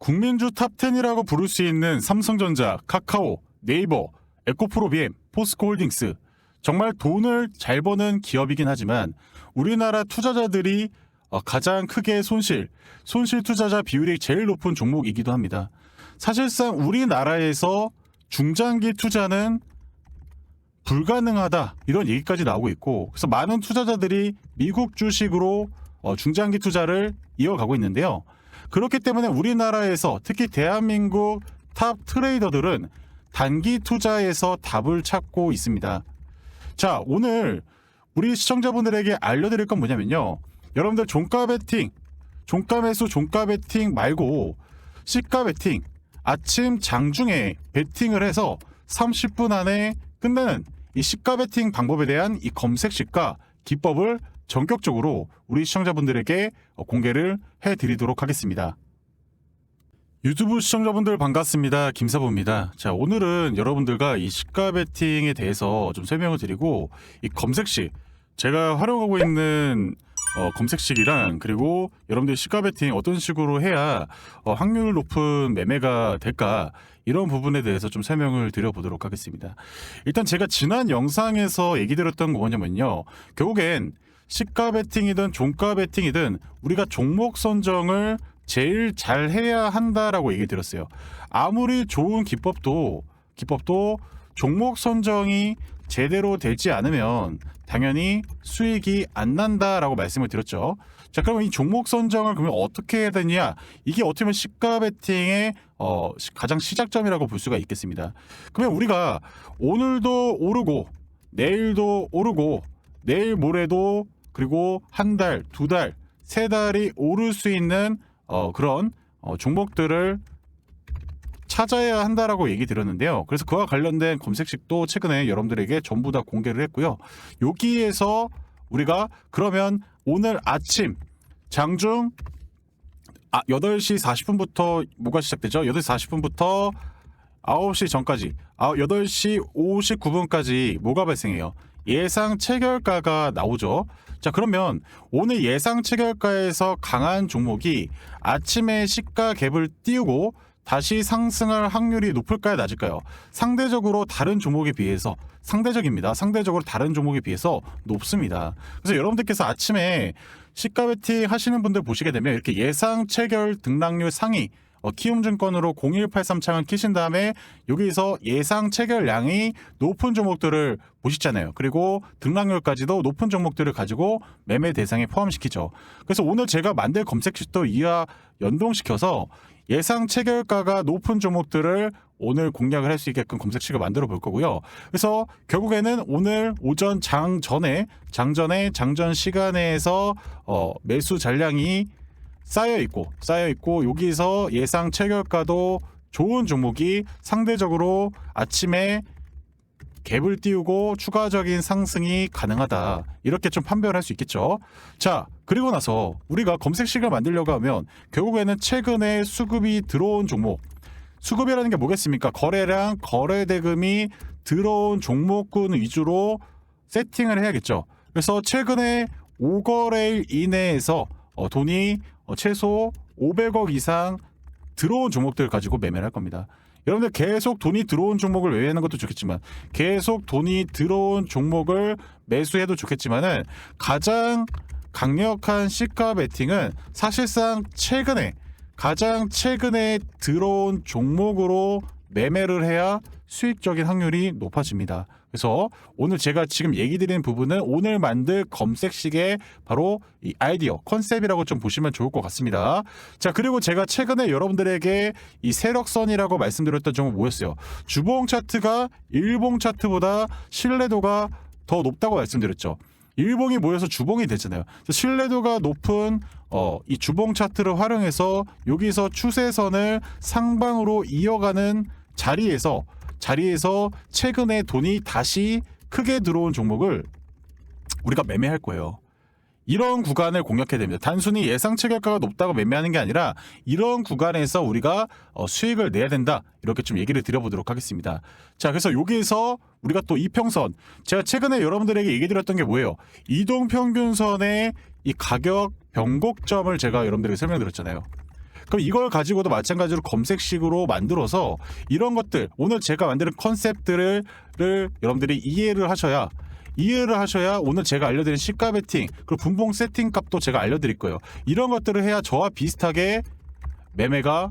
국민주 탑10이라고 부를 수 있는 삼성전자, 카카오, 네이버, 에코프로비엠, 포스코홀딩스. 정말 돈을 잘 버는 기업이긴 하지만 우리나라 투자자들이 어, 가장 크게 손실, 손실 투자자 비율이 제일 높은 종목이기도 합니다. 사실상 우리나라에서 중장기 투자는 불가능하다 이런 얘기까지 나오고 있고 그래서 많은 투자자들이 미국 주식으로 어, 중장기 투자를 이어가고 있는데요. 그렇기 때문에 우리나라에서 특히 대한민국 탑 트레이더들은 단기 투자에서 답을 찾고 있습니다. 자, 오늘 우리 시청자분들에게 알려드릴 건 뭐냐면요. 여러분들 종가 베팅, 종가 매수, 종가 베팅 말고 시가 베팅, 아침 장중에 베팅을 해서 30분 안에 끝내는 이 시가 베팅 방법에 대한 이 검색 시가 기법을 전격적으로 우리 시청자분들에게 어, 공개를 해드리도록 하겠습니다. 유튜브 시청자분들 반갑습니다. 김사부입니다. 자, 오늘은 여러분들과 이 시가 베팅에 대해서 좀 설명을 드리고 이 검색식 제가 활용하고 있는 어, 검색식이랑 그리고 여러분들 시가 베팅 어떤 식으로 해야 어, 확률 높은 매매가 될까 이런 부분에 대해서 좀 설명을 드려보도록 하겠습니다. 일단 제가 지난 영상에서 얘기 드렸던 거 뭐냐면요. 결국엔 시가 베팅이든 종가 베팅이든 우리가 종목 선정을 제일 잘 해야 한다라고 얘기 드렸어요. 아무리 좋은 기법도 기법도 종목 선정이 제대로 되지 않으면 당연히 수익이 안 난다라고 말씀을 드렸죠. 자, 그러면 이 종목 선정을 그러면 어떻게 해야 되냐? 이게 어떻게 보면 시가 베팅의 어, 시- 가장 시작점이라고 볼 수가 있겠습니다. 그러면 우리가 오늘도 오르고 내일도 오르고 내일 모레도 그리고 한 달, 두 달, 세 달이 오를 수 있는 어, 그런 어, 종목들을 찾아야 한다라고 얘기 드렸는데요. 그래서 그와 관련된 검색식도 최근에 여러분들에게 전부 다 공개를 했고요. 여기에서 우리가 그러면 오늘 아침 장중 아, 8시 40분부터 뭐가 시작되죠? 8시 40분부터 9시 전까지 아, 8시 59분까지 뭐가 발생해요? 예상 체결가가 나오죠. 자, 그러면 오늘 예상 체결가에서 강한 종목이 아침에 시가 갭을 띄우고 다시 상승할 확률이 높을까요, 낮을까요? 상대적으로 다른 종목에 비해서 상대적입니다. 상대적으로 다른 종목에 비해서 높습니다. 그래서 여러분들께서 아침에 시가 베팅 하시는 분들 보시게 되면 이렇게 예상 체결 등락률 상위 어, 키움증권으로 0183 창을 키신 다음에 여기서 예상 체결량이 높은 종목들을 보시잖아요. 그리고 등락률까지도 높은 종목들을 가지고 매매 대상에 포함시키죠. 그래서 오늘 제가 만들 검색식도 이와 연동시켜서 예상 체결가가 높은 종목들을 오늘 공략을 할 수 있게끔 검색식을 만들어 볼 거고요. 그래서 결국에는 오늘 오전 장 전에 장전에 장전 시간에서 어, 매수 잔량이 쌓여 있고 쌓여 있고 여기서 예상 체결가도 좋은 종목이 상대적으로 아침에 갭을 띄우고 추가적인 상승이 가능하다. 이렇게 좀 판별할 수 있겠죠. 자, 그리고 나서 우리가 검색식을 만들려고 하면 결국에는 최근에 수급이 들어온 종목 수급이라는 게 뭐겠습니까? 거래량, 거래 대금이 들어온 종목군 위주로 세팅을 해야겠죠. 그래서 최근에 5거래일 이내에서 어, 돈이 어, 최소 500억 이상 들어온 종목들 가지고 매매를 할 겁니다. 여러분들 계속 돈이 들어온 종목을 매매하는 것도 좋겠지만 계속 돈이 들어온 종목을 매수해도 좋겠지만은 가장 강력한 시가 베팅은 사실상 최근에 가장 최근에 들어온 종목으로 매매를 해야 수익적인 확률이 높아집니다. 그래서 오늘 제가 지금 얘기 드리는 부분은 오늘 만들 검색식의 바로 이 아이디어, 컨셉이라고 좀 보시면 좋을 것 같습니다. 자, 그리고 제가 최근에 여러분들에게 이 세력선이라고 말씀드렸던 종목 뭐였어요? 주봉 차트가 일봉 차트보다 신뢰도가 더 높다고 말씀드렸죠. 일봉이 모여서 주봉이 되잖아요. 신뢰도가 높은 어, 이 주봉 차트를 활용해서 여기서 추세선을 상방으로 이어가는 자리에서 자리에서 최근에 돈이 다시 크게 들어온 종목을 우리가 매매할 거예요. 이런 구간을 공략해야 됩니다. 단순히 예상 체결가가 높다고 매매하는 게 아니라 이런 구간에서 우리가 어, 수익을 내야 된다. 이렇게 좀 얘기를 드려보도록 하겠습니다. 자, 그래서 여기에서 우리가 또 이평선 제가 최근에 여러분들에게 얘기 드렸던 게 뭐예요? 이동평균선의 이 가격 변곡점을 제가 여러분들에게 설명드렸잖아요. 그럼 이걸 가지고도 마찬가지로 검색식으로 만들어서 이런 것들 오늘 제가 만드는 컨셉들을 를 여러분들이 이해를 하셔야 이해를 하셔야 오늘 제가 알려드린 시가 베팅 그리고 분봉 세팅 값도 제가 알려드릴 거예요. 이런 것들을 해야 저와 비슷하게 매매가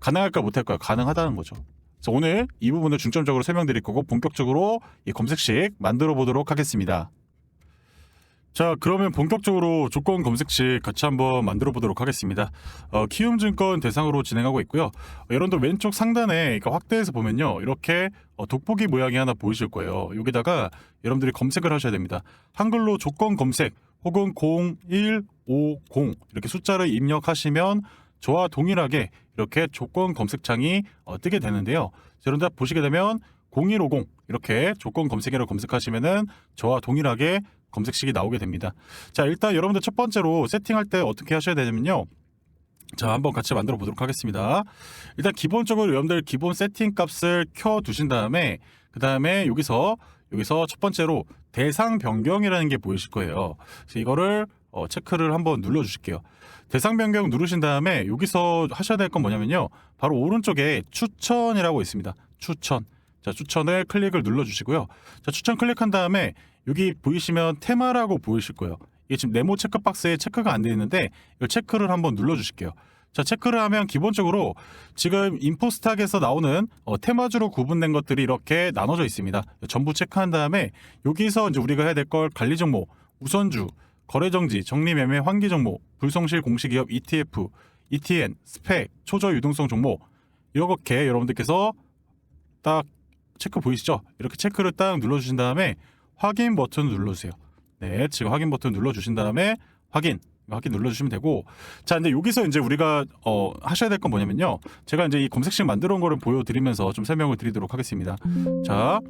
가능할까 못할까요? 가능하다는 거죠. 그래서 오늘 이 부분을 중점적으로 설명드릴 거고 본격적으로 이 검색식 만들어 보도록 하겠습니다. 자, 그러면 본격적으로 조건 검색식 같이 한번 만들어 보도록 하겠습니다. 어, 키움증권 대상으로 진행하고 있고요. 어, 여러분들 왼쪽 상단에 그러니까 확대해서 보면요. 이렇게 어, 돋보기 모양이 하나 보이실 거예요. 여기다가 여러분들이 검색을 하셔야 됩니다. 한글로 조건 검색 혹은 0150 이렇게 숫자를 입력하시면 저와 동일하게 이렇게 조건 검색창이 어, 뜨게 되는데요. 여러분들 보시게 되면 0150 이렇게 조건 검색으로 검색하시면은 저와 동일하게 검색식이 나오게 됩니다. 자, 일단 여러분들 첫 번째로 세팅할 때 어떻게 하셔야 되냐면요. 자, 한번 같이 만들어 보도록 하겠습니다. 일단 기본적으로 여러분들 기본 세팅 값을 켜 두신 다음에 그 다음에 여기서 여기서 첫 번째로 대상 변경이라는 게 보이실 거예요. 그래서 이거를 어, 체크를 한번 눌러 주실게요. 대상 변경 누르신 다음에 여기서 하셔야 될 건 뭐냐면요. 바로 오른쪽에 추천이라고 있습니다. 추천. 자, 추천을 클릭을 눌러 주시고요. 자, 추천 클릭한 다음에 여기 보이시면 테마라고 보이실 거예요. 이게 지금 네모 체크 박스에 체크가 안 되어 있는데 이 체크를 한번 눌러 주실게요. 자, 체크를 하면 기본적으로 지금 인포스탁에서 나오는 어, 테마주로 구분된 것들이 이렇게 나눠져 있습니다. 전부 체크한 다음에 여기서 이제 우리가 해야 될 걸 관리 종목, 우선주, 거래 정지, 정리 매매 환기 종목, 불성실 공시 기업 ETF, ETN, 스펙, 초저 유동성 종목 이렇게 여러분들께서 딱 체크 보이시죠? 이렇게 체크를 딱 눌러 주신 다음에 확인 버튼 눌러주세요. 네, 지금 확인 버튼 눌러주신 다음에 확인 확인 눌러주시면 되고 자 근데 여기서 이제 우리가 어 하셔야 될 건 뭐냐면요 제가 이제 이 검색식 만들어 온 거를 보여드리면서 좀 설명을 드리도록 하겠습니다 자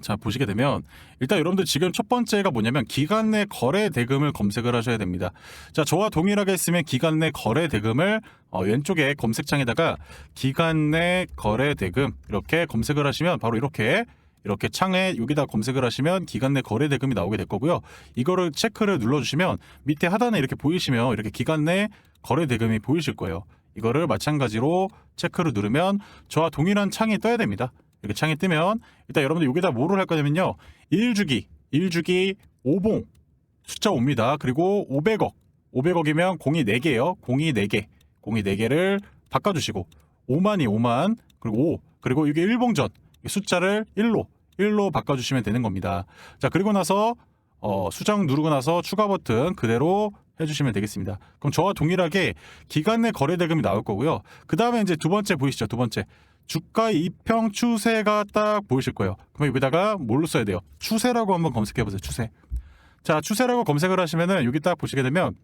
자 보시게 되면 일단 여러분들 지금 첫 번째가 뭐냐면 기간 내 거래 대금을 검색을 하셔야 됩니다. 자 저와 동일하게 했으면 기간 내 거래 대금을 어, 왼쪽에 검색창에다가 기간 내 거래 대금 이렇게 검색을 하시면 바로 이렇게 이렇게 창에 여기다 검색을 하시면 기간 내 거래 대금이 나오게 될 거고요. 이거를 체크를 눌러주시면 밑에 하단에 이렇게 보이시면 이렇게 기간 내 거래 대금이 보이실 거예요. 이거를 마찬가지로 체크를 누르면 저와 동일한 창이 떠야 됩니다. 이렇게 창이 뜨면 일단 여러분들 여기다 뭐를 할 거냐면요. 1주기, 1주기 5봉 숫자 5입니다. 그리고 500억. 500억이면 공이 4개예요. 공이 4개. 공이 4개를 바꿔 주시고 5만이 5만 그리고 5 그리고 이게 1봉전 숫자를 1로 1로 바꿔 주시면 되는 겁니다. 자, 그리고 나서 어, 수정 누르고 나서 추가 버튼 그대로 해주시면 되겠습니다. 그럼 저와 동일하게 기간 내 거래 대금이 나올 거고요. 그 다음에 이제 두 번째 보이시죠? 두 번째 주가 이평 추세가 딱 보이실 거예요. 그럼 여기다가 뭘로 써야 돼요? 추세라고 한번 검색해 보세요. 추세. 자, 추세라고 검색을 하시면은 여기 딱 보시게 되면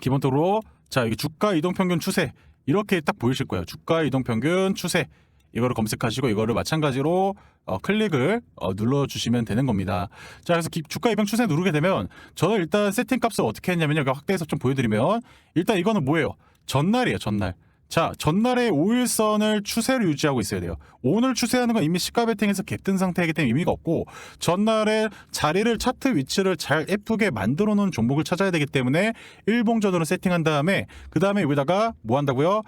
기본적으로 자, 여기 주가 이동 평균 추세 이렇게 딱 보이실 거예요. 주가 이동 평균 추세 이거를 검색하시고 이거를 마찬가지로 어, 클릭을 어, 눌러주시면 되는 겁니다. 자, 그래서 기- 주가 이평 추세 누르게 되면 저는 일단 세팅 값을 어떻게 했냐면요. 여기 확대해서 좀 보여드리면 일단 이거는 뭐예요? 전날이에요, 전날. 자, 전날에 5일선을 추세를 유지하고 있어야 돼요. 오늘 추세하는 건 이미 시가 베팅에서 갭든 상태이기 때문에 의미가 없고 전날에 자리를 차트 위치를 잘 예쁘게 만들어 놓은 종목을 찾아야 되기 때문에 일봉전으로 세팅한 다음에 그 다음에 여기다가 뭐 한다고요?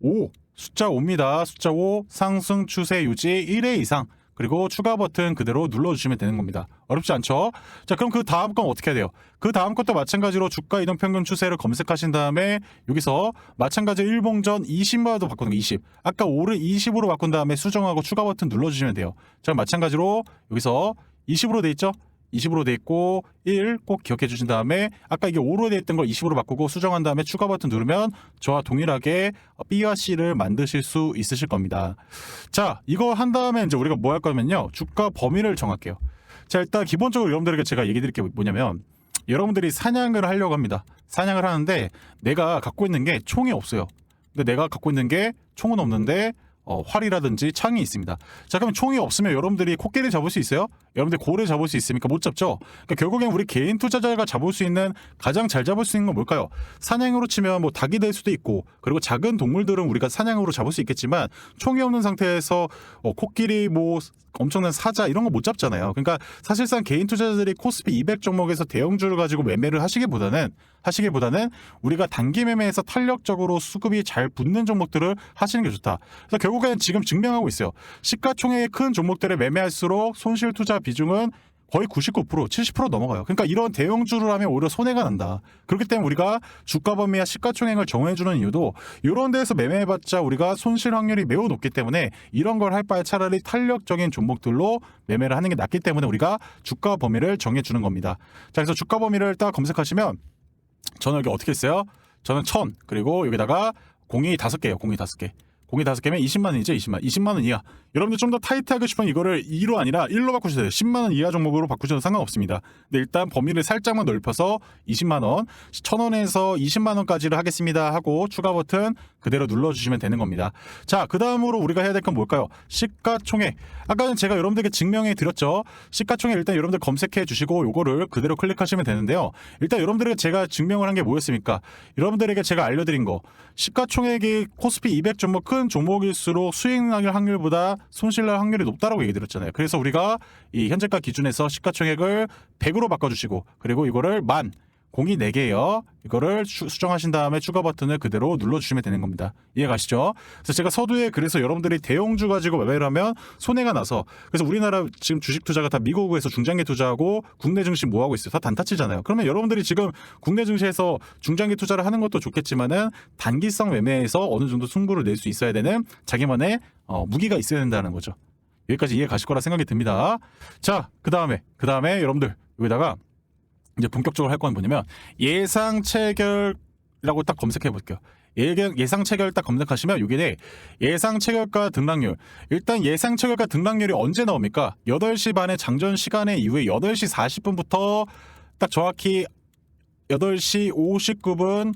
5 숫자 5입니다. 숫자 5 상승 추세 유지 1회 이상 그리고 추가 버튼 그대로 눌러주시면 되는 겁니다. 어렵지 않죠? 자 그럼 그 다음 건 어떻게 해야 돼요? 그 다음 것도 마찬가지로 주가 이동 평균 추세를 검색하신 다음에 여기서 마찬가지 일봉전 20마도 바꾸는 거 20. 아까 5를 20으로 바꾼 다음에 수정하고 추가 버튼 눌러주시면 돼요. 자 마찬가지로 여기서 20으로 돼 있죠? 20으로 돼 있고 1 꼭 기억해 주신 다음에 아까 이게 5로 돼 있던 걸 20으로 바꾸고 수정한 다음에 추가 버튼 누르면 저와 동일하게 B와 C를 만드실 수 있으실 겁니다. 자, 이거 한 다음에 이제 우리가 뭐 할 거냐면요. 주가 범위를 정할게요. 자, 일단 기본적으로 여러분들에게 제가 얘기 드릴 게 뭐냐면 여러분들이 사냥을 하려고 합니다. 사냥을 하는데 내가 갖고 있는 게 총이 없어요. 근데 내가 갖고 있는 게 총은 없는데 어, 활이라든지 창이 있습니다. 자, 그럼 총이 없으면 여러분들이 코끼리 잡을 수 있어요? 여러분들 고래 잡을 수 있습니까? 못 잡죠? 그러니까 결국엔 우리 개인 투자자가 잡을 수 있는 가장 잘 잡을 수 있는 건 뭘까요? 사냥으로 치면 뭐 닭이 될 수도 있고 그리고 작은 동물들은 우리가 사냥으로 잡을 수 있겠지만 총이 없는 상태에서 어, 코끼리 뭐 엄청난 사자 이런 거 못 잡잖아요. 그러니까 사실상 개인 투자자들이 코스피 200 종목에서 대형주를 가지고 매매를 하시기보다는 하시기보다는 우리가 단기 매매에서 탄력적으로 수급이 잘 붙는 종목들을 하시는 게 좋다. 그래서 결국엔 지금 증명하고 있어요. 시가총액이 큰 종목들을 매매할수록 손실 투자 비중은 거의 99% 70% 넘어가요. 그러니까 이런 대형주를 하면 오히려 손해가 난다. 그렇기 때문에 우리가 주가 범위와 시가총액을 정해주는 이유도 이런 데서 매매해봤자 우리가 손실 확률이 매우 높기 때문에 이런 걸 할 바에 차라리 탄력적인 종목들로 매매를 하는 게 낫기 때문에 우리가 주가 범위를 정해주는 겁니다. 자, 그래서 주가 범위를 딱 검색하시면 저는 여기 어떻게 했어요? 저는 천 그리고 여기다가 공이 다섯 개예요. 공이 다섯 개. 공이 다섯 개면 20만 원이죠, 20만. 20만 원 이하. 여러분들 좀 더 타이트하게 싶으면 이거를 2로 아니라 1로 바꾸셔도 돼요. 10만 원 이하 종목으로 바꾸셔도 상관없습니다. 근데 일단 범위를 살짝만 넓혀서 20만 원, 1,000원에서 20만 원까지를 하겠습니다 하고 추가 버튼 그대로 눌러 주시면 되는 겁니다. 자, 그다음으로 우리가 해야 될 건 뭘까요? 시가총액. 아까는 제가 여러분들에게 증명해 드렸죠. 시가총액 일단 여러분들 검색해 주시고 요거를 그대로 클릭하시면 되는데요. 일단 여러분들에게 제가 증명을 한 게 뭐였습니까? 여러분들에게 제가 알려 드린 거. 시가총액이 코스피 200 종목 큰 종목일수록 수익 날 확률보다 손실 날 확률이 높다라고 얘기 드렸잖아요. 그래서 우리가 이 현재가 기준에서 시가총액을 100으로 바꿔 주시고 그리고 이거를 만 공이 4개예요. 이거를 수- 수정하신 다음에 추가 버튼을 그대로 눌러주시면 되는 겁니다. 이해 가시죠? 그래서 제가 서두에 그래서 여러분들이 대형주 가지고 매매를 하면 손해가 나서 그래서 우리나라 지금 주식 투자가 다 미국에서 중장기 투자하고 국내 증시 뭐 하고 있어요? 다 단타치잖아요. 그러면 여러분들이 지금 국내 증시에서 중장기 투자를 하는 것도 좋겠지만은 단기성 매매에서 어느 정도 승부를 낼 수 있어야 되는 자기만의 어, 무기가 있어야 된다는 거죠. 여기까지 이해 가실 거라 생각이 듭니다. 자, 그 다음에 그 다음에 여러분들 여기다가 이제 본격적으로 할 건 뭐냐면 예상 체결이라고 딱 검색해 볼게요. 예상 체결 딱 검색하시면 여기에 예상 체결가 등락률. 일단 예상 체결가 등락률이 언제 나옵니까? 8시 반에 장전 시간에 이후에 8시 40분부터 딱 정확히 8시 59분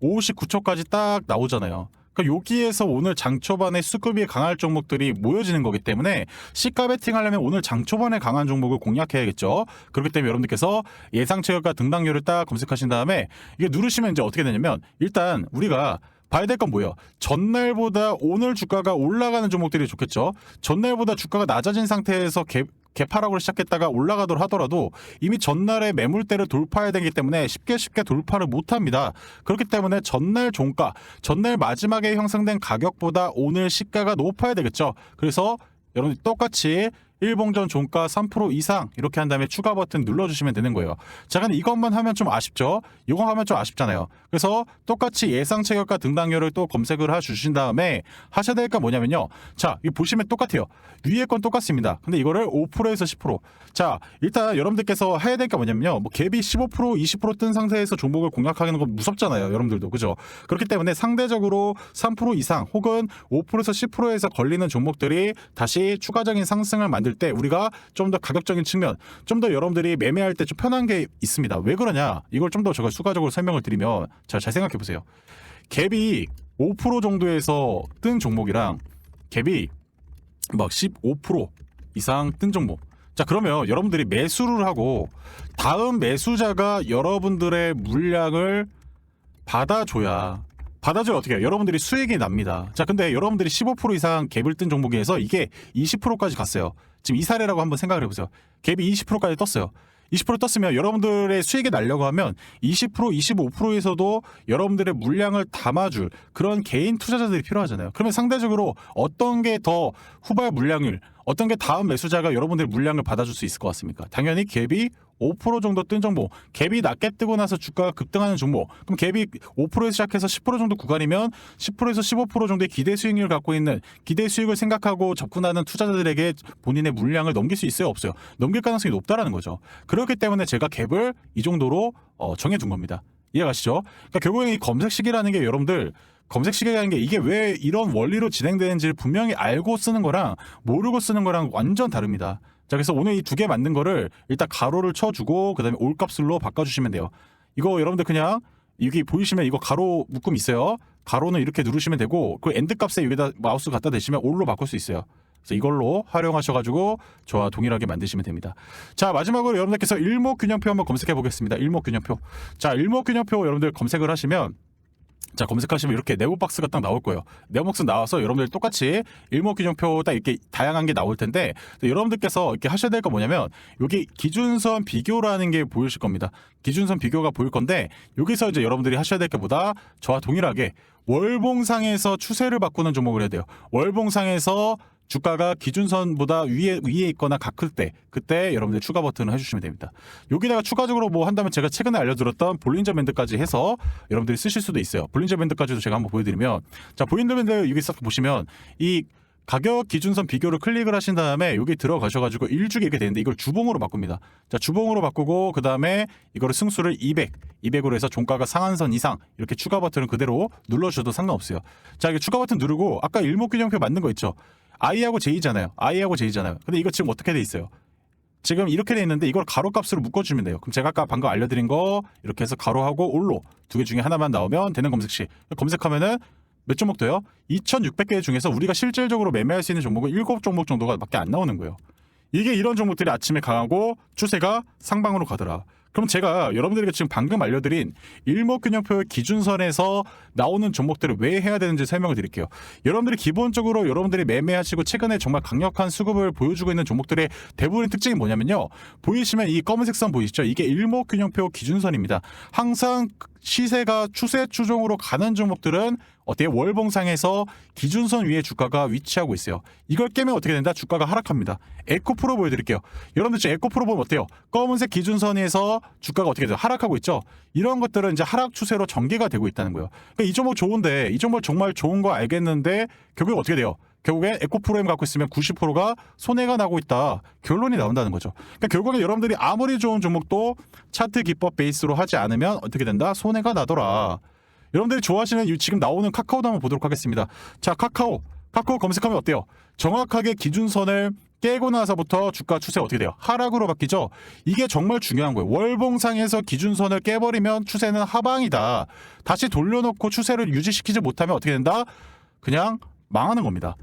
59초까지 딱 나오잖아요. 그러니까 여기에서 오늘 장 초반에 수급이 강할 종목들이 모여지는 거기 때문에 시가 베팅 하려면 오늘 장 초반에 강한 종목을 공략해야겠죠. 그렇기 때문에 여러분들께서 예상 체결가 등락률을 딱 검색하신 다음에 이게 누르시면 이제 어떻게 되냐면 일단 우리가 봐야 될 건 뭐예요? 전날보다 오늘 주가가 올라가는 종목들이 좋겠죠. 전날보다 주가가 낮아진 상태에서 개, 개파락으로 시작했다가 올라가도록 하더라도 이미 전날의 매물대를 돌파해야 되기 때문에 쉽게 쉽게 돌파를 못 합니다. 그렇기 때문에 전날 종가, 전날 마지막에 형성된 가격보다 오늘 시가가 높아야 되겠죠. 그래서 여러분 똑같이 일봉전 종가 3% 이상 이렇게 한 다음에 추가 버튼 눌러주시면 되는 거예요. 자, 근데 이것만 하면 좀 아쉽죠? 이거 하면 좀 아쉽잖아요. 그래서 똑같이 예상 체결가 등락률을 또 검색을 해주신 다음에 하셔야 될 건 뭐냐면요. 자, 이 보시면 똑같아요. 위에 건 똑같습니다. 근데 이거를 5%에서 10%. 자, 일단 여러분들께서 해야 될 게 뭐냐면요. 뭐 갭이 15% 20%뜬 상태에서 종목을 공략하는 건 무섭잖아요. 여러분들도. 그죠? 그렇기 때문에 상대적으로 3% 이상 혹은 5%에서 10%에서 걸리는 종목들이 다시 추가적인 상승을 만들 때 우리가 좀 더 가격적인 측면, 좀 더 여러분들이 매매할 때 좀 편한 게 있습니다. 왜 그러냐? 이걸 좀 더 제가 추가적으로 설명을 드리면 자, 잘 생각해 보세요. 갭이 5% 정도에서 뜬 종목이랑 갭이 막 15% 이상 뜬 종목. 자, 그러면 여러분들이 매수를 하고 다음 매수자가 여러분들의 물량을 받아줘야 받아줘야 어떻게 해요? 여러분들이 수익이 납니다. 자, 근데 여러분들이 15% 이상 갭을 뜬 종목에서 이게 20%까지 갔어요. 지금 이 사례라고 한번 생각을 해보세요. 갭이 20%까지 떴어요. 20% 떴으면 여러분들의 수익이 날려고 하면 20% 25%에서도 여러분들의 물량을 담아줄 그런 개인 투자자들이 필요하잖아요. 그러면 상대적으로 어떤 게 더 후발 물량을 어떤 게 다음 매수자가 여러분들의 물량을 받아줄 수 있을 것 같습니까? 당연히 갭이 5% 정도 뜬 종목, 갭이 낮게 뜨고 나서 주가가 급등하는 종목, 그럼 갭이 5%에서 시작해서 10% 정도 구간이면 10%에서 15% 정도의 기대 수익률을 갖고 있는 기대 수익을 생각하고 접근하는 투자자들에게 본인의 물량을 넘길 수 있어요, 없어요? 넘길 가능성이 높다라는 거죠. 그렇기 때문에 제가 갭을 이 정도로 어, 정해둔 겁니다. 이해가시죠? 그러니까 결국엔 이 검색식이라는 게 여러분들 검색식이라는 게 이게 왜 이런 원리로 진행되는지를 분명히 알고 쓰는 거랑 모르고 쓰는 거랑 완전 다릅니다. 자, 그래서 오늘 이 두 개 만든 거를 일단 가로를 쳐주고 그다음에 올값을로 바꿔주시면 돼요. 이거 여러분들 그냥 여기 보이시면 이거 가로 묶음 있어요. 가로는 이렇게 누르시면 되고 그 엔드 값에 여기다 마우스 갖다 대시면 올로 바꿀 수 있어요. 그래서 이걸로 활용하셔가지고 저와 동일하게 만드시면 됩니다. 자 마지막으로 여러분들께서 일목균형표 한번 검색해 보겠습니다. 일목균형표. 자 일목균형표 여러분들 검색을 하시면 자 검색하시면 이렇게 네모 박스가 딱 나올 거예요. 네모 박스 나와서 여러분들 똑같이 일목균형표 딱 이렇게 다양한 게 나올 텐데 여러분들께서 이렇게 하셔야 될 거 뭐냐면 여기 기준선 비교라는 게 보이실 겁니다. 기준선 비교가 보일 건데 여기서 이제 여러분들이 하셔야 될 게 보다 저와 동일하게 월봉상에서 추세를 바꾸는 종목을 해야 돼요. 월봉상에서 주가가 기준선보다 위에 위에 있거나 같을 때 그때 여러분들 추가 버튼을 해주시면 됩니다. 여기다가 추가적으로 뭐 한다면 제가 최근에 알려드렸던 볼린저 밴드까지 해서 여러분들이 쓰실 수도 있어요. 볼린저 밴드까지도 제가 한번 보여드리면 자 볼린저 밴드 여기 싹 보시면 이 가격 기준선 비교를 클릭을 하신 다음에 여기 들어가셔가지고 일주기 이렇게 되는데 이걸 주봉으로 바꿉니다. 자 주봉으로 바꾸고 그 다음에 이거를 승수를 200, 200으로 해서 종가가 상한선 이상 이렇게 추가 버튼을 그대로 눌러주셔도 상관없어요. 자 이게 추가 버튼 누르고 아까 일목균형표 만든 거 있죠. I하고 J잖아요. I하고 J잖아요. 근데 이거 지금 어떻게 돼 있어요? 지금 이렇게 돼 있는데 이걸 가로값으로 묶어주면 돼요. 그럼 제가 아까 방금 알려드린 거 이렇게 해서 가로하고 올로 두 개 중에 하나만 나오면 되는 검색시 검색하면은 몇 종목 돼요? 2,600개 중에서 우리가 실질적으로 매매할 수 있는 종목은 7종목 정도가 밖에 안 나오는 거예요. 이게 이런 종목들이 아침에 강하고 추세가 상방으로 가더라. 그럼 제가 여러분들에게 지금 방금 알려드린 일목균형표의 기준선에서 나오는 종목들을 왜 해야 되는지 설명을 드릴게요. 여러분들이 기본적으로 여러분들이 매매하시고 최근에 정말 강력한 수급을 보여주고 있는 종목들의 대부분의 특징이 뭐냐면요. 보이시면 이 검은색 선 보이시죠? 이게 일목균형표 기준선입니다. 항상 시세가 추세 추종으로 가는 종목들은 어때요? 월봉상에서 기준선 위에 주가가 위치하고 있어요. 이걸 깨면 어떻게 된다? 주가가 하락합니다. 에코프로 보여드릴게요. 여러분들 지금 에코프로 보면 어때요? 검은색 기준선에서 주가가 어떻게 돼요? 하락하고 있죠? 이런 것들은 이제 하락 추세로 전개가 되고 있다는 거예요. 그러니까 이 종목 좋은데, 이 종목 정말 좋은 거 알겠는데, 결국 어떻게 돼요? 결국에 에코 프로엠 갖고 있으면 90%가 손해가 나고 있다. 결론이 나온다는 거죠. 그러니까 결국에 여러분들이 아무리 좋은 종목도 차트 기법 베이스로 하지 않으면 어떻게 된다? 손해가 나더라. 여러분들이 좋아하시는 이 지금 나오는 카카오도 한번 보도록 하겠습니다. 자, 카카오. 카카오 검색하면 어때요? 정확하게 기준선을 깨고 나서부터 주가 추세 어떻게 돼요? 하락으로 바뀌죠? 이게 정말 중요한 거예요. 월봉상에서 기준선을 깨버리면 추세는 하방이다. 다시 돌려놓고 추세를 유지시키지 못하면 어떻게 된다? 그냥 망하는 겁니다.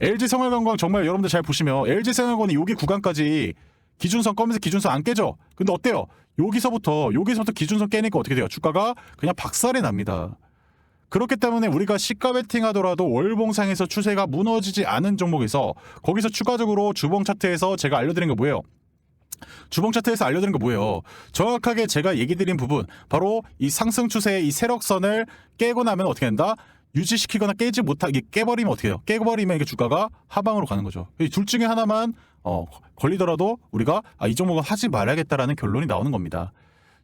LG 생활관광 정말 여러분들 잘 보시면 LG 생활관이 여기 구간까지 기준선 검은색 기준선 안 깨져. 근데 어때요? 여기서부터 여기서부터 기준선 깨니까 어떻게 돼요? 주가가 그냥 박살이 납니다. 그렇기 때문에 우리가 시가 베팅 하더라도 월봉상에서 추세가 무너지지 않은 종목에서 거기서 추가적으로 주봉 차트에서 제가 알려드린 게 뭐예요? 주봉 차트에서 알려드린 거 뭐예요? 정확하게 제가 얘기 드린 부분 바로 이 상승 추세의 이 세력선을 깨고 나면 어떻게 된다? 유지시키거나 깨지 못하게 깨버리면 어떻게 해요? 깨버리면 이게 주가가 하방으로 가는 거죠. 이둘 중에 하나만 어, 걸리더라도 우리가 아, 이 종목은 하지 말아야겠다라는 결론이 나오는 겁니다.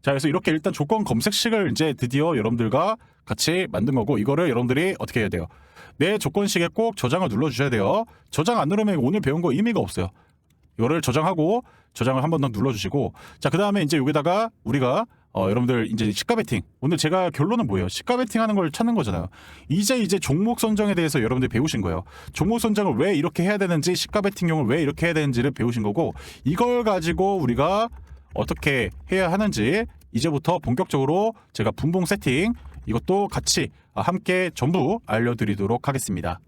자, 그래서 이렇게 일단 조건 검색식을 이제 드디어 여러분들과 같이 만든 거고 이거를 여러분들이 어떻게 해야 돼요? 내 조건식에 꼭 저장을 눌러 주셔야 돼요. 저장 안 누르면 오늘 배운 거 의미가 없어요. 이거를 저장하고 저장을 한 번 더 눌러 주시고 자, 그다음에 이제 여기다가 우리가 어, 여러분들 이제 시가 베팅 오늘 제가 결론은 뭐예요? 시가 베팅 하는 걸 찾는 거잖아요. 이제 이제 종목 선정에 대해서 여러분들 배우신 거예요. 종목 선정을 왜 이렇게 해야 되는지 시가 베팅용을 왜 이렇게 해야 되는지를 배우신 거고 이걸 가지고 우리가 어떻게 해야 하는지 이제부터 본격적으로 제가 분봉 세팅 이것도 같이 함께 전부 알려드리도록 하겠습니다.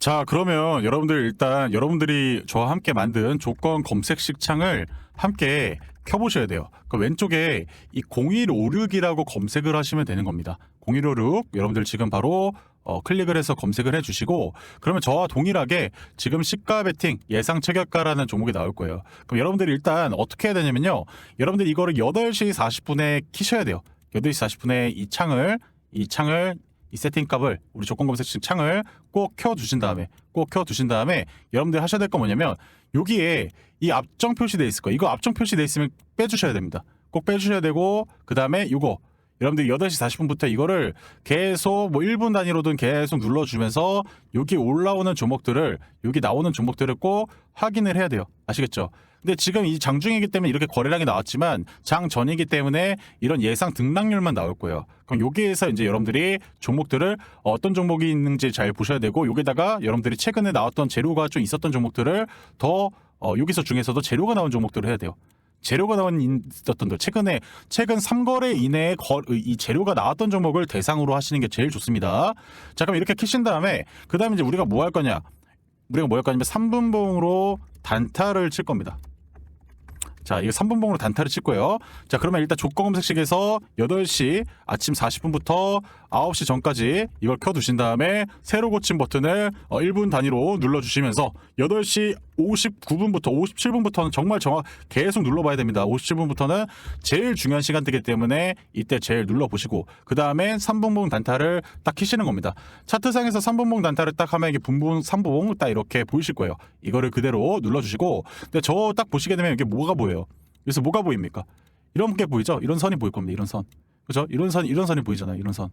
자, 그러면 여러분들 일단 여러분들이 저와 함께 만든 조건 검색식 창을 함께 켜보셔야 돼요. 그 왼쪽에 이 0156이라고 검색을 하시면 되는 겁니다. 0156 여러분들 지금 바로 어, 클릭을 해서 검색을 해주시고 그러면 저와 동일하게 지금 시가 베팅 예상 체결가라는 종목이 나올 거예요. 그럼 여러분들이 일단 어떻게 해야 되냐면요. 여러분들 이거를 8시 40분에 키셔야 돼요. 8시 40분에 이 창을 이 창을 이 세팅 값을 우리 조건 검색 창을 꼭 켜 두신 다음에 꼭 켜 두신 다음에 여러분들 하셔야 될거 뭐냐면 여기에 이 앞정 표시돼 있을 거예요. 이거 앞정 표시돼 있으면 빼주셔야 됩니다. 꼭 빼주셔야 되고 그 다음에 이거 여러분들 8시 40분부터 이거를 계속 뭐 1분 단위로든 계속 눌러주면서 여기 올라오는 종목들을 여기 나오는 종목들을 꼭 확인을 해야 돼요. 아시겠죠? 근데 지금 이 장중이기 때문에 이렇게 거래량이 나왔지만 장 전이기 때문에 이런 예상 등락률만 나올 거예요. 그럼 여기에서 이제 여러분들이 종목들을 어떤 종목이 있는지 잘 보셔야 되고 여기다가 여러분들이 최근에 나왔던 재료가 좀 있었던 종목들을 더 어, 여기서 중에서도 재료가 나온 종목들을 해야 돼요. 재료가 나온 있었던 들 최근에 최근 3거래 이내에 거, 이 재료가 나왔던 종목을 대상으로 하시는 게 제일 좋습니다. 자 그럼 이렇게 키신 다음에 그 다음에 이제 우리가 뭐 할 거냐? 우리가 뭐 할 거냐면 3분봉으로 단타를 칠 겁니다. 자, 이거 3분봉으로 단타를 칠 거예요. 자, 그러면 일단 조건 검색식에서 8시 아침 40분부터 9시 전까지 이걸 켜두신 다음에 새로 고침 버튼을 어, 1분 단위로 눌러주시면서 8시 59분부터 57분부터는 정말 정확 계속 눌러봐야 됩니다. 57분부터는 제일 중요한 시간대이기 때문에 이때 제일 눌러보시고 그 다음에 3분봉 단타를 딱 키시는 겁니다. 차트상에서 3분봉 단타를 딱 하면 이게 분봉 3분봉 딱 이렇게 보이실 거예요. 이거를 그대로 눌러주시고 근데 저 딱 보시게 되면 이게 뭐가 보여요? 그래서 뭐가 보입니까? 이런 게 보이죠? 이런 선이 보일 겁니다. 이런 선. 그죠? 이런 선, 이런 선이 보이잖아요. 이런 선.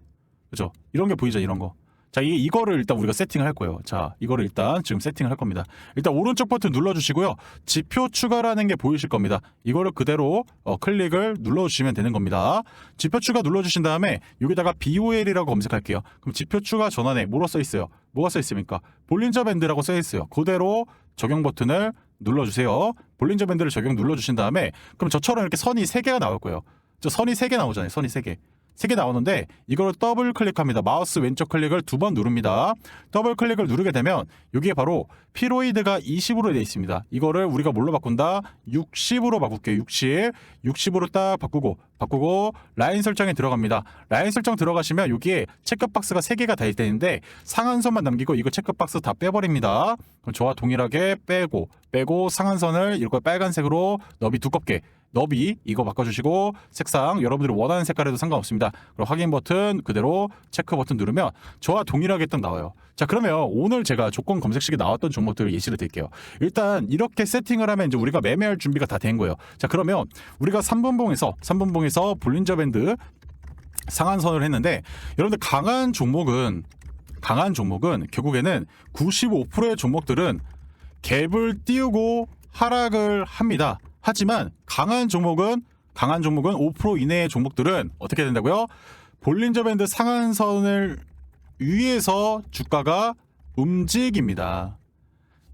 그죠? 이런 게 보이죠? 이런 거. 자, 이, 이거를 일단 우리가 세팅을 할 거예요. 자, 이거를 일단 지금 세팅을 할 겁니다. 일단 오른쪽 버튼 눌러주시고요. 지표 추가라는 게 보이실 겁니다. 이거를 그대로 어, 클릭을 눌러주시면 되는 겁니다. 지표 추가 눌러주신 다음에 여기다가 BOL이라고 검색할게요. 그럼 지표 추가 전환에 뭐로 써 있어요? 뭐가 써 있습니까? 볼린저 밴드라고 써 있어요. 그대로 적용 버튼을 눌러주세요. 볼린저 밴드를 적용 눌러주신 다음에 그럼 저처럼 이렇게 선이 세 개가 나올 거예요. 저 선이 세개 나오잖아요. 선이 세 개. 세개 나오는데 이걸 더블 클릭합니다. 마우스 왼쪽 클릭을 두 번 누릅니다. 더블 클릭을 누르게 되면 여기에 바로 피로이드가 20으로 되어 있습니다. 이거를 우리가 뭘로 바꾼다? 60으로 바꿀게요. 60. 60으로 딱 바꾸고 바꾸고 라인 설정에 들어갑니다. 라인 설정 들어가시면 여기에 체크박스가 세 개가 다 있는데 상한선만 남기고 이거 체크박스 다 빼버립니다. 그럼 저와 동일하게 빼고 빼고 상한선을 이렇게 빨간색으로 너비 두껍게 너비 이거 바꿔주시고 색상 여러분들이 원하는 색깔에도 상관없습니다. 그리고 확인 버튼 그대로 체크 버튼 누르면 저와 동일하게 딱 나와요. 자 그러면 오늘 제가 조건 검색식에 나왔던 종목들을 예시를 드릴게요. 일단 이렇게 세팅을 하면 이제 우리가 매매할 준비가 다 된 거예요. 자 그러면 우리가 3분봉에서 3분봉에서 볼린저 밴드 상한선을 했는데 여러분들 강한 종목은 강한 종목은 결국에는 95%의 종목들은 갭을 띄우고 하락을 합니다. 하지만 강한 종목은 강한 종목은 5% 이내의 종목들은 어떻게 된다고요? 볼린저 밴드 상한선을 위에서 주가가 움직입니다.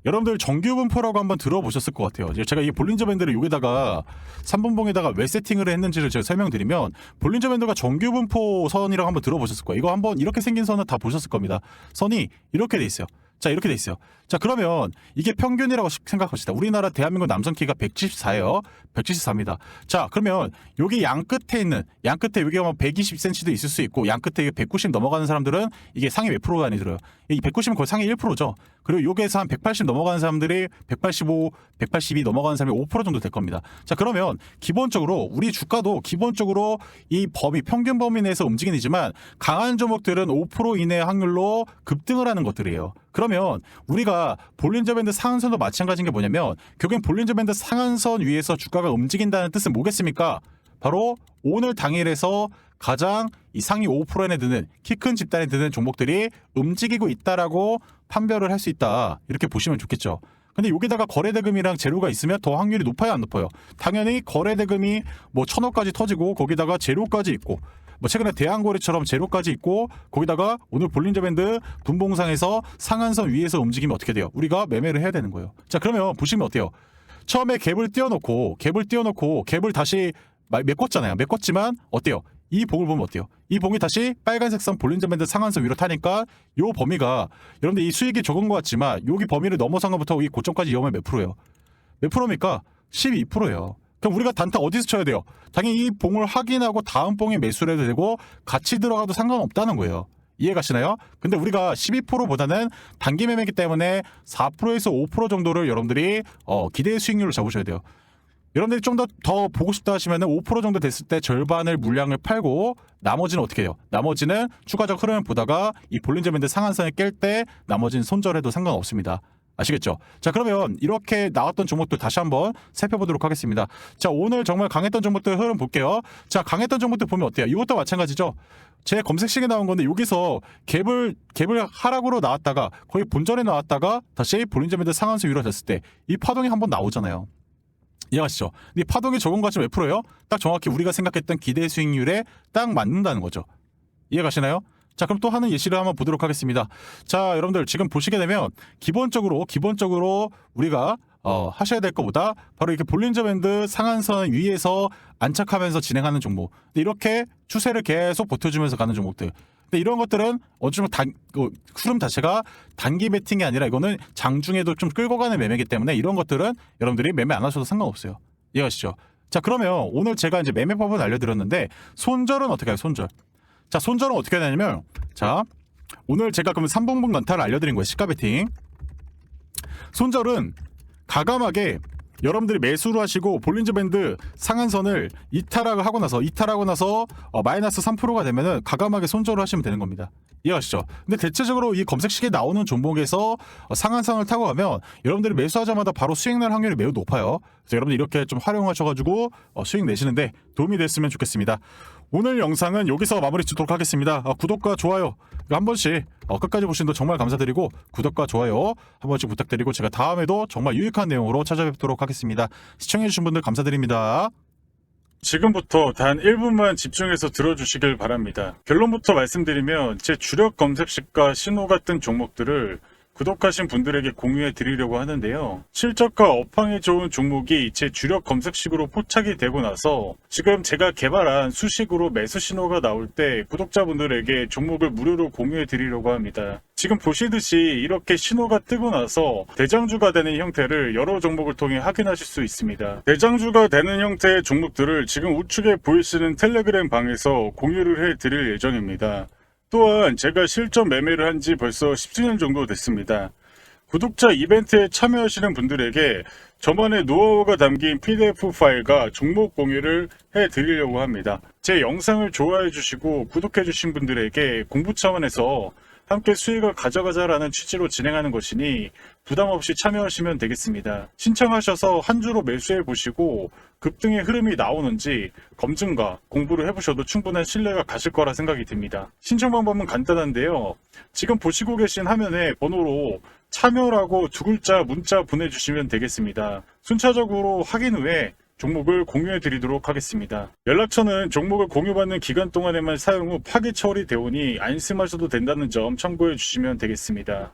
여러분들 정규 분포라고 한번 들어보셨을 것 같아요. 제가 이 볼린저 밴드를 여기다가 3분봉에다가 왜 세팅을 했는지를 제가 설명드리면 볼린저 밴드가 정규 분포 선이라고 한번 들어보셨을 거예요. 이거 한번 이렇게 생긴 선은 다 보셨을 겁니다. 선이 이렇게 돼 있어요. 자 이렇게 돼 있어요. 자 그러면 이게 평균이라고 생각합시다. 우리나라 대한민국 남성 키가 174예요. 174입니다. 자 그러면 여기 양 끝에 있는 양 끝에 여기가 뭐 120cm도 있을 수 있고 양 끝에 190 넘어가는 사람들은 이게 상위 몇 프로가 안에 들어요. 이 190은 거의 상위 1%죠. 그리고 여기에서 한 180 넘어가는 사람들이 185, 182 넘어가는 사람이 5% 정도 될 겁니다. 자 그러면 기본적으로 우리 주가도 기본적으로 이 범위 평균 범위 내에서 움직이지만 강한 종목들은 5% 이내 확률로 급등을 하는 것들이에요. 그러면 우리가 볼린저 밴드 상한선도 마찬가지인 게 뭐냐면 결국엔 볼린저 밴드 상한선 위에서 주가가 움직인다는 뜻은 뭐겠습니까? 바로 오늘 당일에서 가장 이 상위 5%에 드는 키 큰 집단에 드는 종목들이 움직이고 있다라고 판별을 할 수 있다 이렇게 보시면 좋겠죠. 근데 여기다가 거래대금이랑 재료가 있으면 더 확률이 높아요 안 높아요? 당연히 거래대금이 뭐 천억까지 터지고 거기다가 재료까지 있고 뭐 최근에 대한거래처럼 제로까지 있고 거기다가 오늘 볼린저 밴드 분봉상에서 상한선 위에서 움직이면 어떻게 돼요? 우리가 매매를 해야 되는 거예요. 자 그러면 보시면 어때요? 처음에 갭을 띄워놓고 갭을 띄워놓고 갭을 다시 마- 메꿨잖아요. 메꿨지만 어때요? 이 봉을 보면 어때요? 이 봉이 다시 빨간색 선 볼린저 밴드 상한선 위로 타니까 요 범위가 여러분들 이 수익이 적은 것 같지만 여기 범위를 넘어선 것부터 이 고점까지 이어면 몇 프로예요? 몇 프로입니까? 12%예요. 그럼 우리가 단타 어디서 쳐야 돼요? 당연히 이 봉을 확인하고 다음 봉에 매수를 해도 되고 같이 들어가도 상관없다는 거예요. 이해 가시나요? 근데 우리가 12%보다는 단기 매매이기 때문에 4%에서 5% 정도를 여러분들이 어, 기대 수익률을 잡으셔야 돼요. 여러분들이 좀 더 더 보고 싶다 하시면 5% 정도 됐을 때 절반을 물량을 팔고 나머지는 어떻게 해요? 나머지는 추가적 흐름을 보다가 이 볼린저 밴드 상한선을 깰 때 나머지는 손절해도 상관없습니다. 아시겠죠? 자 그러면 이렇게 나왔던 종목들 다시 한번 살펴보도록 하겠습니다. 자 오늘 정말 강했던 종목들 흐름 볼게요. 자 강했던 종목들 보면 어때요? 이것도 마찬가지죠. 제 검색식에 나온 건데 여기서 갭을 갭을 하락으로 나왔다가 거의 본전에 나왔다가 다시 볼린저 밴드 상한선 위로 됐을 때 이 파동이 한번 나오잖아요. 이해가시죠? 이 파동의 적은 가치 몇 프로예요? 딱 정확히 우리가 생각했던 기대 수익률에 딱 맞는다는 거죠. 이해가시나요? 자, 그럼 또 하는 예시를 한번 보도록 하겠습니다. 자, 여러분들 지금 보시게 되면 기본적으로 기본적으로 우리가 어, 하셔야 될 것보다 바로 이렇게 볼린저 밴드 상한선 위에서 안착하면서 진행하는 종목. 이렇게 추세를 계속 버텨주면서 가는 종목들. 근데 이런 것들은 어쩌면 단, 그 흐름 자체가 단기 베팅이 아니라 이거는 장중에도 좀 끌고 가는 매매이기 때문에 이런 것들은 여러분들이 매매 안 하셔도 상관없어요. 이해하시죠? 자 그러면 오늘 제가 이제 매매법을 알려드렸는데 손절은 어떻게 해요? 손절. 자 손절은 어떻게 되냐면 자 오늘 제가 그러면 3봉분 간타를 알려드린 거예요. 시가 베팅. 손절은 가감하게 여러분들이 매수를 하시고 볼린저 밴드 상한선을 이탈을 하고 나서 이탈하고 나서 어, 마이너스 3%가 되면은 가감하게 손절을 하시면 되는 겁니다. 이해하시죠? 근데 대체적으로 이 검색식에 나오는 종목에서 어, 상한선을 타고 가면 여러분들이 매수하자마자 바로 수익 날 확률이 매우 높아요. 그래서 여러분들 이렇게 좀 활용하셔가지고 어, 수익 내시는데 도움이 됐으면 좋겠습니다. 오늘 영상은 여기서 마무리 짓도록 하겠습니다. 어, 구독과 좋아요 이거 한 번씩 어, 끝까지 보신 분 정말 감사드리고 구독과 좋아요 한 번씩 부탁드리고 제가 다음에도 정말 유익한 내용으로 찾아뵙도록 하겠습니다. 시청해주신 분들 감사드립니다. 지금부터 단 1분만 집중해서 들어주시길 바랍니다. 결론부터 말씀드리면 제 주력 검색식과 신호 같은 종목들을 구독하신 분들에게 공유해 드리려고 하는데요. 실적과 업황이 좋은 종목이 제 주력 검색식으로 포착이 되고 나서 지금 제가 개발한 수식으로 매수 신호가 나올 때 구독자분들에게 종목을 무료로 공유해 드리려고 합니다. 지금 보시듯이 이렇게 신호가 뜨고 나서 대장주가 되는 형태를 여러 종목을 통해 확인하실 수 있습니다. 대장주가 되는 형태의 종목들을 지금 우측에 보이시는 텔레그램 방에서 공유를 해 드릴 예정입니다. 또한 제가 실전 매매를 한 지 벌써 10주년 정도 됐습니다. 구독자 이벤트에 참여하시는 분들에게 저만의 노하우가 담긴 PDF 파일과 종목 공유를 해 드리려고 합니다. 제 영상을 좋아해 주시고 구독해 주신 분들에게 공부 차원에서 함께 수익을 가져가자라는 취지로 진행하는 것이니 부담 없이 참여하시면 되겠습니다. 신청하셔서 한 주로 매수해 보시고 급등의 흐름이 나오는지 검증과 공부를 해보셔도 충분한 신뢰가 가실 거라 생각이 듭니다. 신청 방법은 간단한데요. 지금 보시고 계신 화면에 번호로 참여라고 두 글자 문자 보내주시면 되겠습니다. 순차적으로 확인 후에 종목을 공유해 드리도록 하겠습니다. 연락처는 종목을 공유받는 기간 동안에만 사용 후 파기 처리되오니 안심하셔도 된다는 점 참고해 주시면 되겠습니다.